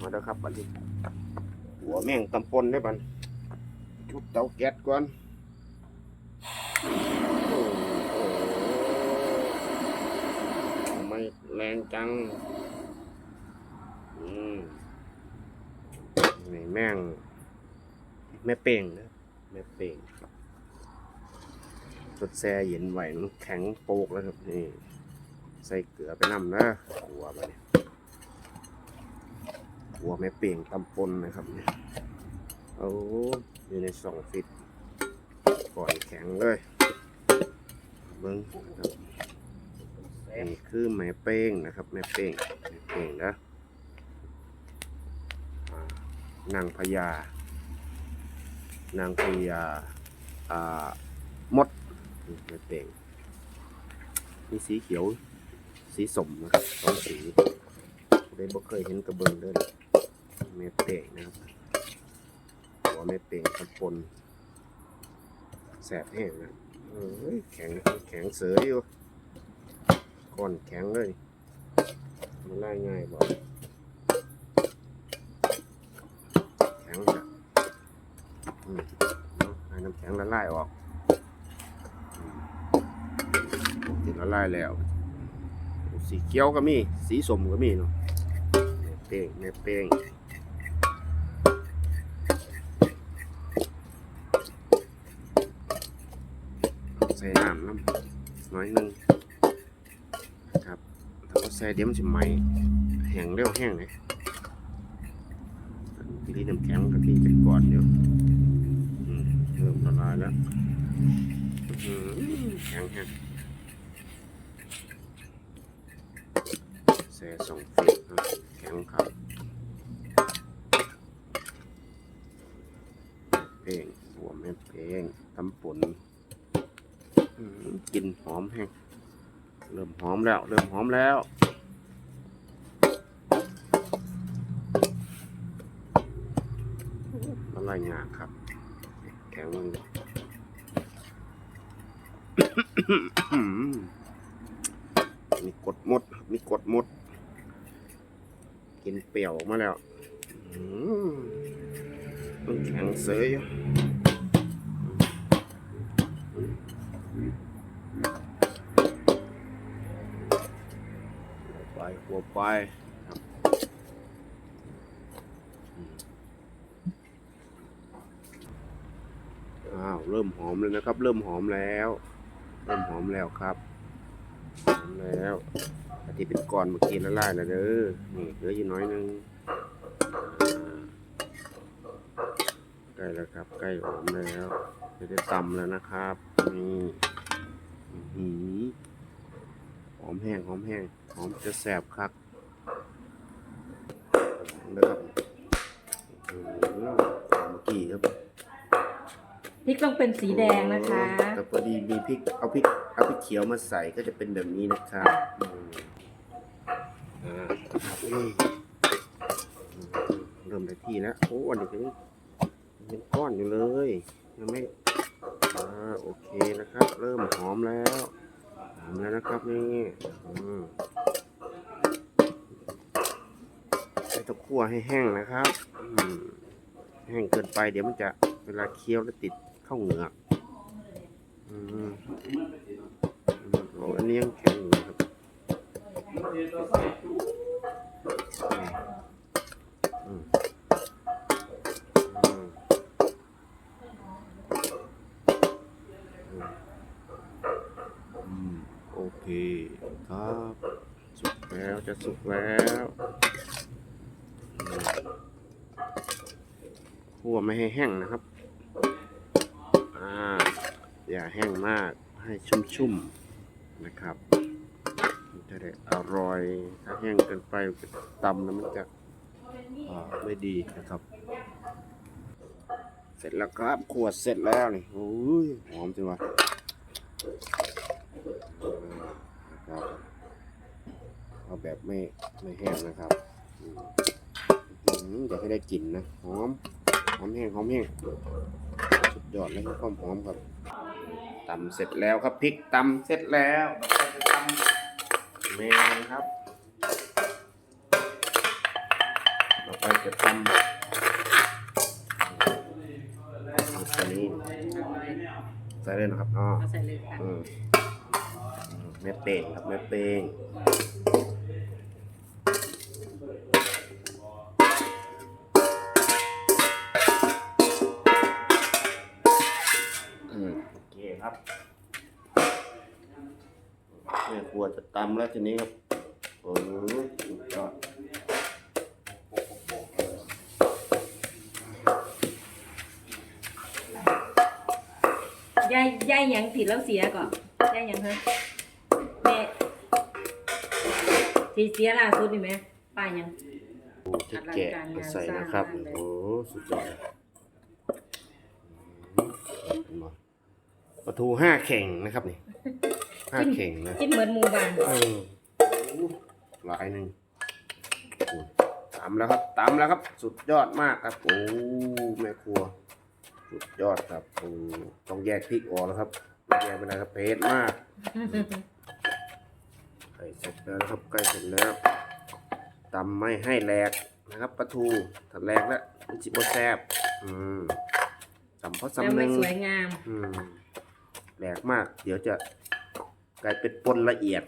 มาแล้วครับบัดนี้หัวแม่งตำปนได้บันจุดเตาแก๊สก่อนโอ้โหไม่แรงจังอืมนี่แม่งแม่เป่งนะแม่เป่งครับสดแซ่เย็นไหวมันแข็งโปกแล้วครับนี่ ใส่เกลือไปน้ำนะหัวมาเนี่ย หัวแม่เป่งตำปนนะครับเนี่ยเอาอยู่ในสองฟิตก่อนแข็งเลยเบิ้งนะครับนี่คือแม่เป้งนะครับแม่เป้งแม่เป้งนะนางพญานางพญาอ่ามดนี่แม่เป้งมีสีเขียวสีสมนะครับสองสีได้บ่เคยเห็นกระเบื้องเลย เม็ดเป่งนะครับ หัวเม็ดเป่งตะปนแสบแห้งนะเอ้ยแข็งแข็งเสืออยู่ก้อนแข็งเลยมันไล่ง่ายบ่แข็งนะอืมเนาะให้น้ำแข็งละลายออกติดละลายแล้ว สีเขียวก็มี สีสมก็มีเนาะแม่เป้งแม่เป้ง น้ำน้ำน้อยนึงครับถ้าเราใส่เดี๋ยวมันจะไหมแห้งเร็วแห้งเลยทีนี้น้ำแข็งกะทิจะก่อนเดี๋ยวเริ่มละลายแล้วแข็งแห้งแซ่สองฟิตนะแข็งครับเพลงหัวแม่เพลงตำป่น กลินหอมแห้งเริ่มหอมแล้ว เริ่มหอมแล้วละลายงาครับแข็งมันมีกดมด มีกดมด กินเปรี้ยวออกมาแล้วมันแข็งเสยอยู่ หัวไปหัวไปครับอ้าวเริ่มหอมเลยนะครับ เริ่มหอมแล้ว เริ่มหอมแล้วครับหอมแล้วอาทิเป็นก้อนเมื่อกี้ละลายแล้วเด้อนี่เหลืออยู่น้อยนึงใกล้แล้วครับ ใกล้หอมแล้วจะได้ตำแล้วนะครับนี่อื้อหือ หอมแห้งหอมแห้งหอมจะแสบครับเด้อครับอื้อหือเมื่อกี้ครับพริกต้องเป็นสีแดงนะคะแต่พอดีมีพริกเอาพริกเอาพริกเขียวมาใส่ก็จะเป็นแบบนี้นะครับอืมอ่าครับนี่อืมเริ่มได้ที่แล้วโอ้อันนี้ก็ยังยังก้อนอยู่เลยยังไม่อ่าโอเคนะครับ เริ่มหอมแล้ว หอมแล้วนะครับนี่อืมใส่ตะคั่วให้แห้งนะครับแห้งเกินไปเดี๋ยวมันจะเวลาเคี้ยวแล้วติดเข้าเหงือกอืมอันนี้ยังแข็งอยู่ครับ จะสุกแล้วคั่วไม่ให้แห้งนะครับ อ่า อย่าแห้งมากให้ชุ่มๆนะครับจะได้อร่อย ถ้าแห้งเกินไปตำแล้วมันจะไม่ดีนะครับ เสร็จแล้วครับ ขวดเสร็จแล้วนี่โอ้ยหอมจังวะนะครับ เอาแบบไม่ไม่แห้งนะครับอืมอืมอยากให้ได้กลิ่นนะหอมหอมแห้งหอมแห้งสุดยอดเลยความหอมครับตำเสร็จแล้วครับพริกตำเสร็จแล้วเราจะตำเมนครับไปจะตำตัวนี้ใส่เลยนะครับอ๋อเอาใส่เลยค่ะอื แม่เป้งครับแม่เป้งอืมโอเคครับแม่ครัวจะตำแล้วทีนี้ครับโอ้โหสุดยอดย่ายย่ายหยังผิดแล้วเสียก่อนย่ายหยังฮะ แม่สีเสียล่าสุดนี่ไหมป้ายังโอ้จะแกะมาใส่นะครับอลังการงานสร้างมากเลยโอ้สุดยอดอืมเห็นบ่ปลาทูห้าเข่งนะครับนี่ห้าเข่งนะกินเหมือนหมูบานเออหลายหนึ่งโอ้ตำแล้วครับตำแล้วครับ สุดยอดมากครับโอ้แม่ครัว สุดยอดครับโอ้ต้องแยกพริกออกแล้วครับไม่แยกไม่ได้ครับเผ็ดมาก ใกล้เสร็จแล้วนะครับใกล้เสร็จแล้วตำไม่ให้แหลกนะครับปลาทูถ้าแหลกแล้วมันจิบแซบอืมตำเพราะแล้วสำไม่นึงสวยงาม อืมแหลกมาก เดี๋ยวจะกลายเป็นปนละเอียด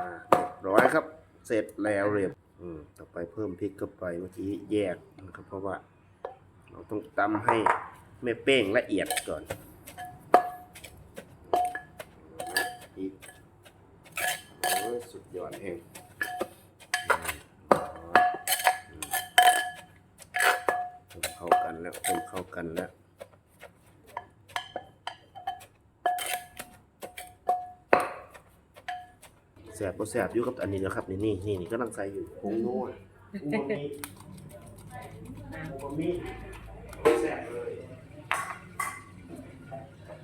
อ่าเรียบร้อยครับ เสร็จแล้วเรียบอืมต่อไปเพิ่มพริกเข้าไปเมื่อกี้แยกนะครับ เพราะว่า เราต้องตำให้ไม่เป้งละเอียดก่อนพริกโอ้ย สุดยอดแห่งเริ่มเข้ากันแล้วเริ่มเข้ากันแล้วแสบบ่แสบอยู่กับอันนี้นะครับ นี่นี่นี่นี่กำลังใส่อยู่ผงนัวอูมามิอูมามิแสบเลย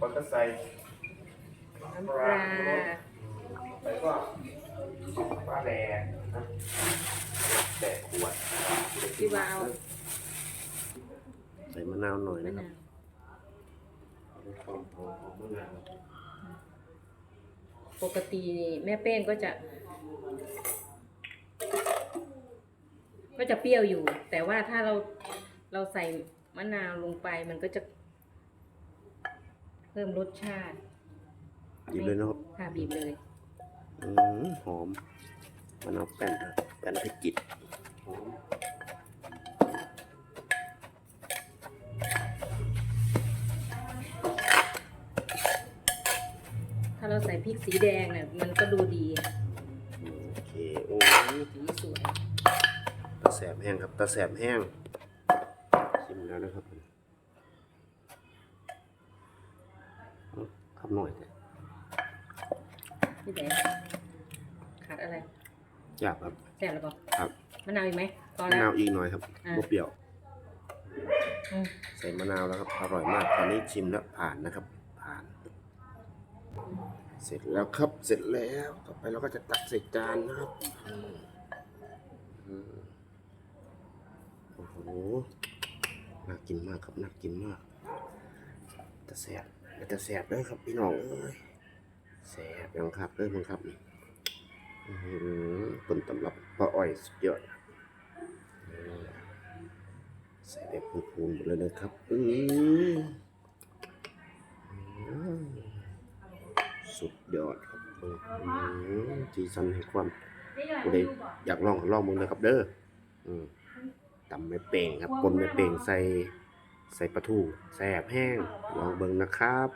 ปลาก็ใส่น้ำปลาไปก็ ปลาแดงนะแดกขวดพี่วาวใส่มะนาวหน่อยมะนะครับนาวหอมหอมหอมมะนาวปกตินี่แม่เป้งก็จะ ก็จะเปรี้ยวอยู่ แต่ว่าถ้าเราเราใส่มะนาวลงไปมันก็จะ เพิ่มรสชาติ หยิบเลยนะครับ ค่ะบีบเลย อืมหอมมะนาวแป้นครับแป้นพิจิตรหอมถ้าเราใส่พริกสีแดงเนี่ยมันก็ดูดีโอเคโอ้ยสีสวยตาแสบแห้งครับตาแสบแห้งชิมแล้วนะครับเอาคำหน่อยแต่ พี่แดงขาดอะไรหยาบครับ แซ่บแล้วก็ครับ มะนาวอีกไหมพอมะแล้ว นาวอีกหน่อยครับอะบ่เปรี้ยว อืมใส่มะนาวแล้วครับ อร่อยมาก ตอนนี้ชิมแล้วผ่านนะครับ ผ่าน เสร็จแล้วครับ เสร็จแล้ว ต่อไปเราก็จะตักใส่จานนะครับอืมอืมโอ้โห น่ากินมากครับ น่ากินมากแต่แสบแต่แสบเด้อครับพี่น้องเอ้ย แสบยังครับเด้อมึงครับนี่อื้อหือผลตำรับปลาอ้อยสุดยอดใส่แบบพูนๆหมดเลยนะครับอืออืมสุดยอดครับอือจีซันให้ความผู้ใดอยากลองลองมึงนะครับเด้ออืมตำไม่เป่งครับปนไม่เป่งใส่ใส่ปลาทูแสบแห้งลองเบิ่งนะครับ